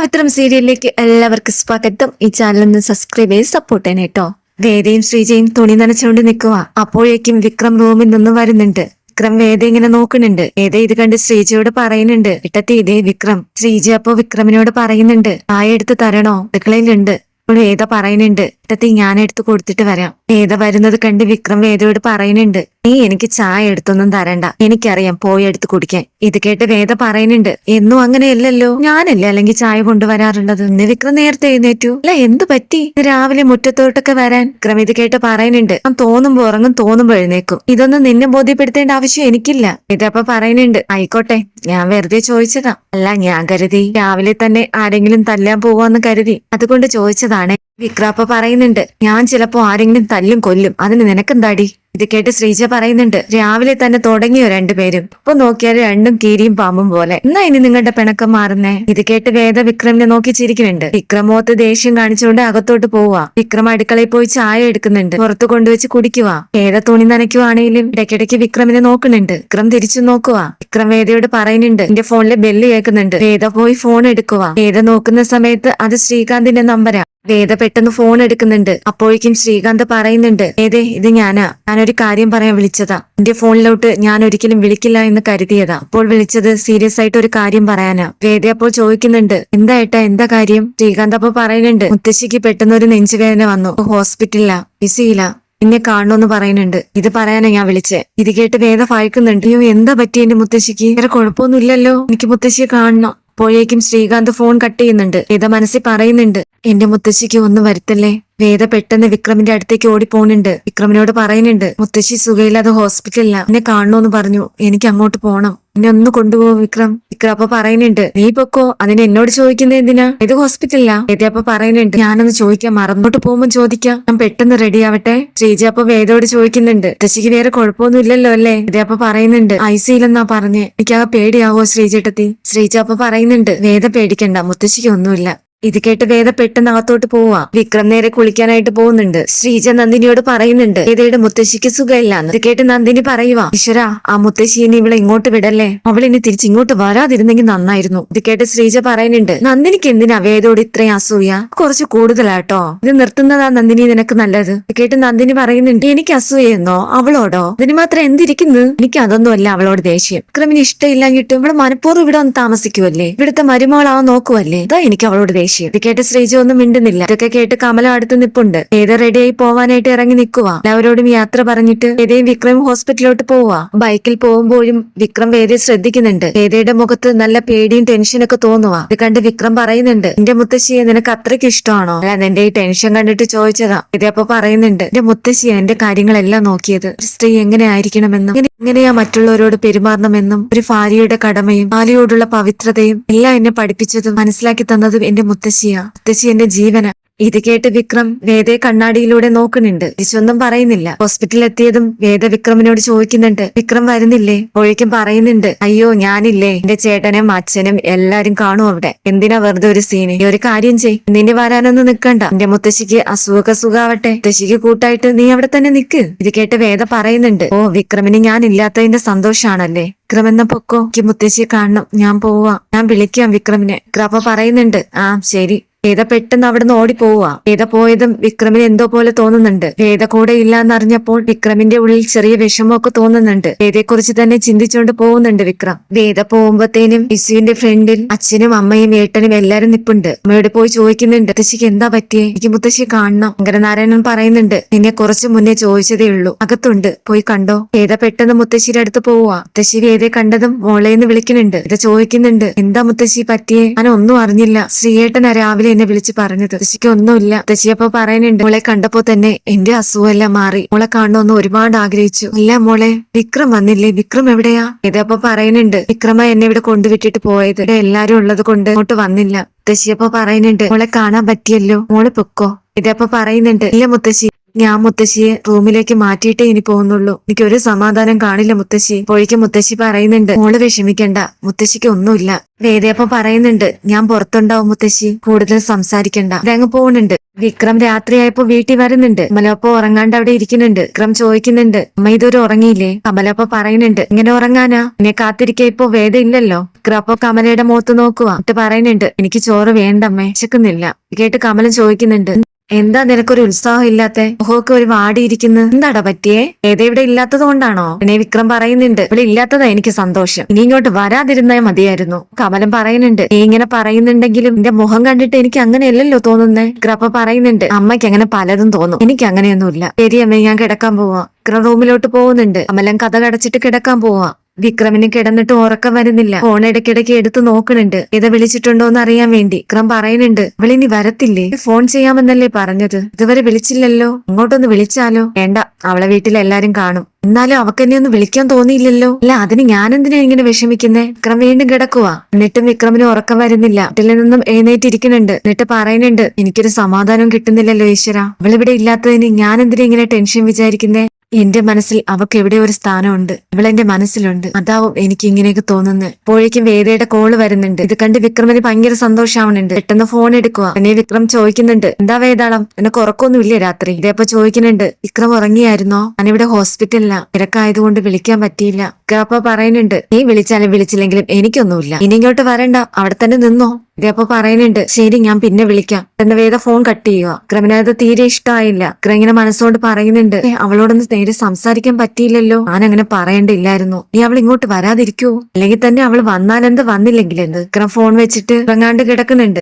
പവിത്രം സീരിയലിലേക്ക് എല്ലാവർക്കും സ്വാഗതം. ഈ ചാനൽ ഒന്ന് സബ്സ്ക്രൈബ് ചെയ്ത് സപ്പോർട്ട് ചെയ്യണം കേട്ടോ വേദയും ശ്രീജയും തുണി നനച്ചുകൊണ്ട് നിൽക്കുക അപ്പോഴേക്കും വിക്രം റൂമിൽ നിന്ന് വരുന്നുണ്ട്. വിക്രം വേദ ഇങ്ങനെ നോക്കുന്നുണ്ട്. വേദ ഇത് കണ്ട് ശ്രീജയോട് പറയുന്നുണ്ട്. ഇട്ടത്തി ഇതേ വിക്രം. ശ്രീജ അപ്പോ വിക്രമിനോട് പറയുന്നുണ്ട്. ആയെടുത്ത് തരണോ? അടുക്കളയിലുണ്ട്. അപ്പോൾ വേദ പറയുന്നുണ്ട്. ഇട്ടത്തി ഞാൻ എടുത്തു കൊടുത്തിട്ട് വരാം. വേദ വരുന്നത് കണ്ട് വിക്രം വേദയോട് പറയുന്നുണ്ട് നീ എനിക്ക് ചായ എടുത്തൊന്നും തരണ്ട. എനിക്കറിയാം പോയി എടുത്തു കുടിക്കാൻ. ഇത് കേട്ട് വേദ പറയുന്നുണ്ട് എന്നും അങ്ങനെയല്ലല്ലോ. ഞാനല്ലേ അല്ലെങ്കിൽ ചായ കൊണ്ടുവരാറുള്ളത്? ഇന്ന് വിക്രം നേരത്തെ എഴുന്നേറ്റു. അല്ല എന്ത് പറ്റി? രാവിലെ മുറ്റത്തോട്ടൊക്കെ വരാൻ. വിക്രം ഇത് കേട്ട് പറയുന്നുണ്ട് ഞാൻ തോന്നുമ്പോ ഉറങ്ങും തോന്നുമ്പോ എഴുന്നേക്കും ഇതൊന്നും നിന്നെ ബോധ്യപ്പെടുത്തേണ്ട ആവശ്യം എനിക്കില്ല. ഇതപ്പൊ പറയുന്നുണ്ട് ആയിക്കോട്ടെ ഞാൻ വെറുതെ ചോദിച്ചതാ. അല്ല ഞാൻ കരുതി രാവിലെ തന്നെ ആരെങ്കിലും തല്ലാൻ പോവാന്ന് കരുതി. അതുകൊണ്ട് ചോദിച്ചതാണ് വിക്രാപ്പ പറയുന്നുണ്ട് ഞാൻ ചിലപ്പോ ആരെങ്കിലും തല്ലും കൊല്ലും. അതിന് നിനക്കെന്താടി? ഇത് കേട്ട് ശ്രീജ പറയുന്നുണ്ട് രാവിലെ തന്നെ തുടങ്ങിയോ രണ്ടുപേരും? ഇപ്പൊ നോക്കിയാൽ രണ്ടും കീരിയും പാമ്പും പോലെ. എന്നാ ഇനി നിങ്ങളുടെ പിണക്കം മാറുന്നേ? ഇത് കേട്ട് വേദ വിക്രമിനെ നോക്കി ചിരിക്കുന്നുണ്ട്. വിക്രമോത്ത് ദേഷ്യം കാണിച്ചുകൊണ്ട് അകത്തോട്ട് പോവാ. വിക്രം അടുക്കളയിൽ പോയി ചായ എടുക്കുന്നുണ്ട്. പുറത്തു കൊണ്ടുവച്ച് കുടിക്കുക വേദ തുണി നനയ്ക്കുവാണെങ്കിലും ഇടയ്ക്കിടയ്ക്ക് വിക്രമിനെ നോക്കുന്നുണ്ട്. വിക്രം തിരിച്ചു നോക്കുക വിക്രം വേദയോട് പറയുന്നുണ്ട് എന്റെ ഫോണിലെ ബെല്ല് കേൾക്കുന്നുണ്ട്. വേദ പോയി ഫോൺ എടുക്കുക വേദ നോക്കുന്ന സമയത്ത് അത് ശ്രീകാന്തിന്റെ നമ്പരാ. വേദ പെട്ടെന്ന് ഫോൺ എടുക്കുന്നുണ്ട്. അപ്പോഴേക്കും ശ്രീകാന്ത് പറയുന്നുണ്ട് ഏതേ ഇത് ഞാനാ. ഞാനൊരു കാര്യം പറയാൻ വിളിച്ചതാ. എന്റെ ഫോണിലോട്ട് ഞാൻ ഒരിക്കലും വിളിക്കില്ല എന്ന് കരുതിയതാ. അപ്പോൾ വിളിച്ചത് സീരിയസ് ആയിട്ട് ഒരു കാര്യം പറയാനാ. വേദ അപ്പോൾ ചോദിക്കുന്നുണ്ട് എന്താ ഏട്ടാ എന്താ കാര്യം? ശ്രീകാന്ത് അപ്പൊ പറയുന്നുണ്ട് മുത്തശ്ശിക്ക് പെട്ടെന്ന് ഒരു നെഞ്ചുവേദന വന്നു. ഹോസ്പിറ്റലിലാ. ബിസിയില്ല എന്നെ കാണണമെന്ന് പറയുന്നുണ്ട്. ഇത് പറയാനാ ഞാൻ വിളിച്ചേ. ഇത് കേട്ട് വേദ ഭയക്കുന്നുണ്ട് അയ്യോ എന്താ പറ്റി എന്റെ മുത്തശ്ശിക്ക്? വേറെ കുഴപ്പമൊന്നുമില്ലല്ലോ. എനിക്ക് മുത്തശ്ശിയെ കാണണം. അപ്പോഴേക്കും ശ്രീകാന്ത് ഫോൺ കട്ട് ചെയ്യുന്നുണ്ട്. ഇത മനസ്സിൽ പറയുന്നുണ്ട് എന്റെ മുത്തശ്ശിക്ക് ഒന്നും വരുത്തല്ലേ? വേദ പെട്ടെന്ന് വിക്രമിന്റെ അടുത്തേക്ക് ഓടിപ്പോണുണ്ട്. വിക്രമിനോട് പറയുന്നുണ്ട് മുത്തശ്ശി സുഖയില്ലാതെ ഹോസ്പിറ്റലില്ല എന്നെ കാണണോന്ന് പറഞ്ഞു. എനിക്ക് അങ്ങോട്ട് പോണം. എന്നെ ഒന്ന് കൊണ്ടുപോകും വിക്രം? വിക്രം അപ്പൊ പറയുന്നുണ്ട് നീ പൊക്കോ? അതിന് എന്നോട് ചോദിക്കുന്നത് എന്തിനാ? ഏത് ഹോസ്പിറ്റലിലാ? വേദ അപ്പൊ പറയുന്നുണ്ട് ഞാനൊന്ന് ചോദിക്കാം. മറന്നോട്ട് പോകുമ്പോ ചോദിക്കാം. ഞാൻ പെട്ടെന്ന് റെഡി ആവട്ടെ ശ്രീജ അപ്പൊ വേദയോട് ചോദിക്കുന്നുണ്ട് മുത്തശ്ശിക്ക് വേറെ കുഴപ്പമൊന്നും ഇല്ലല്ലോ അല്ലേ? വേദ അപ്പൊ പറയുന്നുണ്ട് ഐസിയിലെന്നാ പറഞ്ഞേ. എനിക്കാകെ പേടിയാവോ ശ്രീജേട്ടത്തി? ശ്രീജ അപ്പൊ പറയുന്നുണ്ട് വേദ പേടിക്കണ്ട. മുത്തശ്ശിക്ക് ഒന്നുമില്ല. ഇത് കേട്ട് വേദ പെട്ടെന്ന് അകത്തോട്ട് പോവാ. വിക്രം നേരെ കുളിക്കാനായിട്ട് പോകുന്നുണ്ട്. ശ്രീജ നന്ദിനിയോട് പറയുന്നുണ്ട്. വേദയുടെ മുത്തശ്ശിക്ക് സുഖമില്ലാന്ന് ഇത് കേട്ട് നന്ദിനി പറയുവാ ഈശ്വര ആ മുത്തശ്ശിനെ ഇവളെ ഇങ്ങോട്ട് വിടല്ലേ? അവൾ ഇനി തിരിച്ച് ഇങ്ങോട്ട് വരാതിരുന്നെങ്കിൽ നന്നായിരുന്നു. ഇത് കേട്ട് ശ്രീജ പറയുന്നുണ്ട് നന്ദിനിക്ക് എന്തിനാ വേദയോട് ഇത്രയും അസൂയ? കുറച്ച് കൂടുതലാട്ടോ. ഇത് നിർത്തുന്നതാ നന്ദിനി നിനക്ക് നല്ലത്. ഇത് കേട്ട് നന്ദിനി പറയുന്നുണ്ട് എനിക്ക് അസൂയെന്നോ അവളോടോ? ഇതിന് മാത്രം എന്തിരിക്കുന്നു? എനിക്ക് അതൊന്നും അല്ല അവളോട് ദേഷ്യം. വിക്രമിന് ഇഷ്ടമില്ലാഞ്ഞിട്ട് ഇവിടെ മനഃപൂർവം ഇവിടെ ഒന്ന് താമസിക്കുവല്ലേ? ഇവിടുത്തെ മരുമകളാവാൻ നോക്കുവല്ലേ? ഇതാ എനിക്ക് അവളോട് ദേഷ്യം. ഇത് കേട്ട് ശ്രീജ ഒന്നും മിണ്ടുന്നില്ല. ഇതൊക്കെ കേട്ട് കമല അടുത്ത് നിപ്പുണ്ട്. ഏത് റെഡിയായി പോവാനായിട്ട് ഇറങ്ങി നിൽക്കുക എല്ലാവരോടും യാത്ര പറഞ്ഞിട്ട് വേദയും വിക്രം ഹോസ്പിറ്റലിലോട്ട് പോവുക ബൈക്കിൽ പോകുമ്പോഴും വിക്രം വേദയെ ശ്രദ്ധിക്കുന്നുണ്ട്. വേദയുടെ മുഖത്ത് നല്ല പേടിയും ടെൻഷനൊക്കെ തോന്നുക ഇത് കണ്ട് വിക്രം പറയുന്നുണ്ട് എന്റെ മുത്തശ്ശിയെ നിനക്ക് അത്രയ്ക്ക് ഇഷ്ടമാണോ? അല്ല നിന്റെ ഈ ടെൻഷൻ കണ്ടിട്ട് ചോദിച്ചതാ. ഇത് അപ്പൊ പറയുന്നുണ്ട് എന്റെ മുത്തശ്ശിയെ എന്റെ കാര്യങ്ങളെല്ലാം നോക്കിയത്. ഒരു സ്ത്രീ എങ്ങനെ ആയിരിക്കണമെന്നും എങ്ങനെയാ മറ്റുള്ളവരോട് പെരുമാറണമെന്നും ഒരു ഭാര്യയുടെ കടമയും ഭാര്യയോടുള്ള പവിത്രതയും എല്ലാം എന്നെ പഠിപ്പിച്ചതും മനസ്സിലാക്കി തന്നതും എന്റെ മുത്തശ്ശിയാ. മുത്തശ്ശി എന്റെ ജീവന. ഇത് കേട്ട് വിക്രം വേദയെ കണ്ണാടിയിലൂടെ നോക്കുന്നുണ്ട്. തിരിച്ചൊന്നും പറയുന്നില്ല. ഹോസ്പിറ്റലിൽ എത്തിയതും വേദ വിക്രമിനോട് ചോദിക്കുന്നുണ്ട്. വിക്രം വരുന്നില്ലേ? ഒഴിക്കും പറയുന്നുണ്ട്. അയ്യോ ഞാനില്ലേ. എന്റെ ചേട്ടനും അച്ഛനും എല്ലാരും കാണും അവിടെ. എന്തിനാ വെറുതെ ഒരു സീന് ഈ ഒരു കാര്യം ചെയ്. നിന്നെ വരാനൊന്നും നിക്കണ്ട. എന്റെ മുത്തശ്ശിക്ക് അസുഖ സുഖാവട്ടെ. മുത്തശ്ശിക്ക് കൂട്ടായിട്ട് നീ അവിടെ തന്നെ നിക്ക്. ഇത് കേട്ട് വേദ പറയുന്നുണ്ട്. ഓ വിക്രമിന് ഞാൻ ഇല്ലാത്തതിന്റെ സന്തോഷാണല്ലേ? വിക്രം എന്ന പൊക്കോ. എനിക്ക് മുത്തശ്ശിയെ കാണണം. ഞാൻ പോവാ. ഞാൻ വിളിക്കാം വിക്രമിനെ. വിക്രമ പറയുന്നുണ്ട്. ആ ശരി. വേദ പെട്ടെന്ന് അവിടുന്ന് ഓടിപ്പോവുക? വേദ പോയതും വിക്രമിന് എന്തോ പോലെ തോന്നുന്നുണ്ട്. വേദ കൂടെ ഇല്ലാന്നറിഞ്ഞപ്പോൾ വിക്രമിന്റെ ഉള്ളിൽ ചെറിയ വിഷമമൊക്കെ തോന്നുന്നുണ്ട്. വേദയെക്കുറിച്ച് തന്നെ ചിന്തിച്ചുകൊണ്ട് പോകുന്നുണ്ട് വിക്രം. വേദ പോകുമ്പത്തേനും ഇസുവിന്റെ ഫ്രണ്ടിൽ അച്ഛനും അമ്മയും ഏട്ടനും എല്ലാരും നിപ്പുണ്ട്. അമ്മയോട് പോയി ചോദിക്കുന്നുണ്ട് മുത്തശ്ശിക്ക് എന്താ പറ്റിയേ? എനിക്ക് മുത്തശ്ശി കാണണം. ശങ്കരനാരായണൻ പറയുന്നുണ്ട് നിന്നെ കുറച്ചു മുന്നേ ചോദിച്ചതേ ഉള്ളൂ. അകത്തുണ്ട്. പോയി കണ്ടോ? വേദ പെട്ടെന്ന് മുത്തശ്ശിയുടെ അടുത്ത് പോവുക? മുത്തശ്ശി വേദയെ കണ്ടതും മോളേന്ന് വിളിക്കുന്നുണ്ട്. ഇത് ചോദിക്കുന്നുണ്ട് എന്താ മുത്തശ്ശി പറ്റിയേ? ഞാൻ ഒന്നും അറിഞ്ഞില്ല. ശ്രീയേട്ടനാ രാവിലെ എന്നെ വിളിച്ച് പറഞ്ഞത്. ചേച്ചിക്ക് ഒന്നുമില്ല. ചേച്ചിയപ്പ പറയുന്നുണ്ട് മോളെ കണ്ടപ്പോ തന്നെ എന്റെ അസുഖമെല്ലാം മാറി. മോളെ കാണണമെന്ന് ഒരുപാട് ആഗ്രഹിച്ചു. അല്ല മോളെ വിക്രം വന്നില്ലേ? വിക്രം എവിടെയാ? ഇതപ്പൊ പറയുന്നുണ്ട് വിക്രമ എന്നെ ഇവിടെ കൊണ്ടുവിട്ടിട്ട് പോയത്. ഇവിടെ എല്ലാരും ഉള്ളത് കൊണ്ട് ഇങ്ങോട്ട് വന്നില്ല. ചേച്ചിയപ്പ പറയുന്നുണ്ട് മോളെ കാണാൻ പറ്റിയല്ലോ? മോളെ പൊക്കോ? ഇതപ്പൊ പറയുന്നുണ്ട് ഇല്ല മുത്തശ്ശി ഞാൻ മുത്തശ്ശിയെ റൂമിലേക്ക് മാറ്റിയിട്ടേ ഇനി പോകുന്നുള്ളൂ. എനിക്ക് ഒരു സമാധാനം കാണില്ല മുത്തശ്ശി. പോയിക്ക് മുത്തശ്ശി പറയുന്നുണ്ട് മോൾ വിഷമിക്കണ്ട മുത്തശ്ശിക്ക് ഒന്നുമില്ല. വേദയപ്പ പറയുന്നുണ്ട് ഞാൻ പുറത്തുണ്ടാവും മുത്തശ്ശി കൂടുതൽ സംസാരിക്കണ്ട. ഇതങ്ങ് പോകുന്നുണ്ട്. വിക്രം രാത്രിയായപ്പോ വീട്ടിൽ വരുന്നുണ്ട്. കമലപ്പ ഉറങ്ങാണ്ട് അവിടെ ഇരിക്കുന്നുണ്ട്. വിക്രം ചോദിക്കുന്നുണ്ട് അമ്മ ഇതൊരു ഉറങ്ങിയില്ലേ? കമലപ്പ പറയുന്നുണ്ട് ഇങ്ങനെ ഉറങ്ങാനാ? എന്നെ കാത്തിരിക്ക ഇപ്പൊ വേദ ഇല്ലല്ലോ? വിക്രം അപ്പൊ കമലയുടെ മുഖത്ത് നോക്കുക എന്നിട്ട് പറയുന്നുണ്ട് എനിക്ക് ചോറ് വേണ്ടമ്മേ വിശക്കുന്നില്ല. കേട്ട് കമലം ചോദിക്കുന്നുണ്ട് എന്താ നിനക്കൊരു ഉത്സാഹം ഇല്ലാത്തെ? മുഖമൊക്കെ ഒരു വാടിയിരിക്കുന്നു. എന്താടാ പറ്റിയേ? ഏതാ ഇവിടെ ഇല്ലാത്തത് കൊണ്ടാണോ? പിന്നെ വിക്രം പറയുന്നുണ്ട്. ഇവിടെ ഇല്ലാത്തതാ എനിക്ക് സന്തോഷം. ഇനി ഇങ്ങോട്ട് വരാതിരുന്നേ മതിയായിരുന്നു. കമലം പറയുന്നുണ്ട്. നീ ഇങ്ങനെ പറയുന്നുണ്ടെങ്കിലും എന്റെ മുഖം കണ്ടിട്ട് എനിക്ക് അങ്ങനെയല്ലല്ലോ തോന്നുന്നേ? വിക്രം അപ്പൊ പറയുന്നുണ്ട്. അമ്മയ്ക്ക് അങ്ങനെ പലതും തോന്നും. എനിക്ക് അങ്ങനെയൊന്നുമില്ല. ശരി അമ്മ ഞാൻ കിടക്കാൻ പോവാ. വിക്രം റൂമിലോട്ട് പോകുന്നുണ്ട്. കമലം കഥ കടച്ചിട്ട് കിടക്കാൻ പോവാ. വിക്രമിന് കിടന്നിട്ട് ഉറക്കം വരുന്നില്ല. ഫോൺ ഇടയ്ക്കിടയ്ക്ക് എടുത്ത് നോക്കണുണ്ട് ഇത് വിളിച്ചിട്ടുണ്ടോ എന്ന് അറിയാൻ വേണ്ടി. വിക്രം പറയുന്നുണ്ട് ഇവളിനി വരത്തില്ലേ? ഫോൺ ചെയ്യാമെന്നല്ലേ പറഞ്ഞത്? ഇതുവരെ വിളിച്ചില്ലല്ലോ? ഇങ്ങോട്ടൊന്ന് വിളിച്ചാലോ? വേണ്ട അവളെ വീട്ടിൽ എല്ലാരും കാണും. എന്നാലും അവക്കെന്നെ ഒന്ന് വിളിക്കാൻ തോന്നിയില്ലല്ലോ? അല്ല അതിന് ഞാനെന്തിനാ ഇങ്ങനെ വിഷമിക്കുന്നേ? വിക്രം വീണ്ടും കിടക്കുവാ. എന്നിട്ടും വിക്രമിന് ഉറക്കം വരുന്നില്ല. വീട്ടിൽ നിന്നും എഴുന്നേറ്റിരിക്കുന്നുണ്ട്. എന്നിട്ട് പറയുന്നുണ്ട് എനിക്കൊരു സമാധാനം കിട്ടുന്നില്ലല്ലോ ഈശ്വര. അവളിവിടെ ഇല്ലാത്തതിന് ഞാൻ എന്തിനാ ഇങ്ങനെ ടെൻഷൻ വിചാരിക്കുന്നേ? എന്റെ മനസ്സിൽ അവക്ക് എവിടെ ഒരു സ്ഥാനമുണ്ട്? ഇവളെന്റെ മനസ്സിലുണ്ട്. അതാവും എനിക്ക് ഇങ്ങനെയൊക്കെ തോന്നുന്നത് അപ്പോഴേക്കും വേദയുടെ കോൾ വരുന്നുണ്ട്. ഇത് കണ്ട് വിക്രമിന് ഭയങ്കര സന്തോഷമാവുന്നുണ്ട്. പെട്ടെന്ന് ഫോൺ എടുക്കുക എന്നെ വിക്രം ചോദിക്കുന്നുണ്ട് എന്താ വേദാളം? നിനക്ക് ഉറക്കമൊന്നും ഇല്ലേ രാത്രി? ഇതേപ്പോ ചോദിക്കുന്നുണ്ട് വിക്രം ഉറങ്ങിയായിരുന്നോ? ഞാനിവിടെ ഹോസ്പിറ്റലിലാണ് തിരക്കായതുകൊണ്ട് വിളിക്കാൻ പറ്റിയില്ല. അപ്പൊ പറയുന്നുണ്ട് നീ വിളിച്ചാലും വിളിച്ചില്ലെങ്കിലും എനിക്കൊന്നുമില്ല. ഇനി ഇങ്ങോട്ട് വരണ്ട. അവിടെ തന്നെ നിന്നോ. ഗപ്പ പറയുന്നുണ്ട് ശരി ഞാൻ പിന്നെ വിളിക്കാം. എന്ന വേദ ഫോൺ കട്ട് ചെയ്യുക. ക്രമനാഥ തീരെ ഇഷ്ടമായില്ല വിക്രം ഇങ്ങനെ മനസ്സുകൊണ്ട് പറയുന്നുണ്ട്. "ഏ, അവളോടൊന്ന് നേരെ സംസാരിക്കാൻ പറ്റിയില്ലല്ലോ. ഞാൻ അങ്ങനെ പറയേണ്ടില്ലായിരുന്നു. നീ അവൾ ഇങ്ങോട്ട് വരാതിരിക്കൂ. അല്ലെങ്കിൽ തന്നെ അവൾ വന്നാലെന്ത് വന്നില്ലെങ്കിൽ എന്ത്? ക്രം ഫോൺ വെച്ചിട്ട് ഇറങ്ങാണ്ട് കിടക്കുന്നുണ്ട്.